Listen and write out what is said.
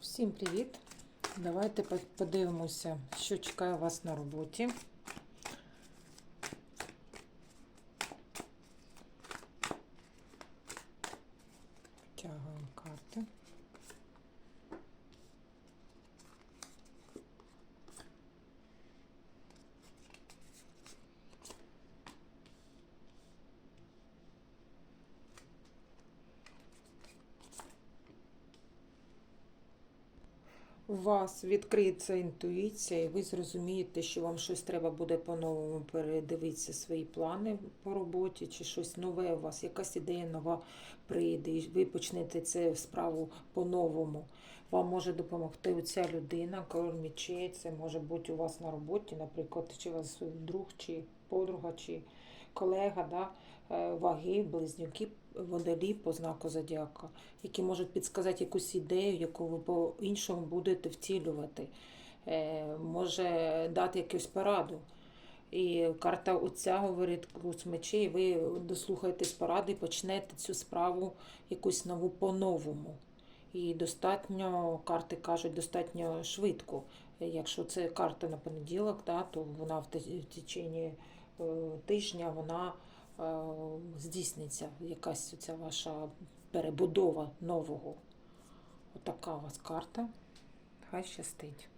Всім привіт! Давайте подивимося, що чекає вас на роботі. Втягуємо карти. У вас відкриється інтуїція, і ви зрозумієте, що вам щось треба буде по-новому передивитися свої плани по роботі, чи щось нове у вас, якась ідея нова прийде, і ви почнете цю справу по-новому. Вам може допомогти оця людина, король мечей, це може бути у вас на роботі, наприклад, чи у вас друг, чи подруга, чи колега, да? е, ваги, близнюки, водолій по знаку зодіака, які можуть підсказати якусь ідею, яку ви по-іншому будете втілювати, Е, може дати якусь пораду. І карта отця говорить круз мечей, ви дослухаєтесь поради і почнете цю справу якусь нову по-новому. І достатньо, карти кажуть, достатньо швидко. Якщо це карта на понеділок, да, то вона в те- в течение е, тижня вона е, здійсниться, якась ця ваша перебудова нового. Отака у вас карта. Хай щастить.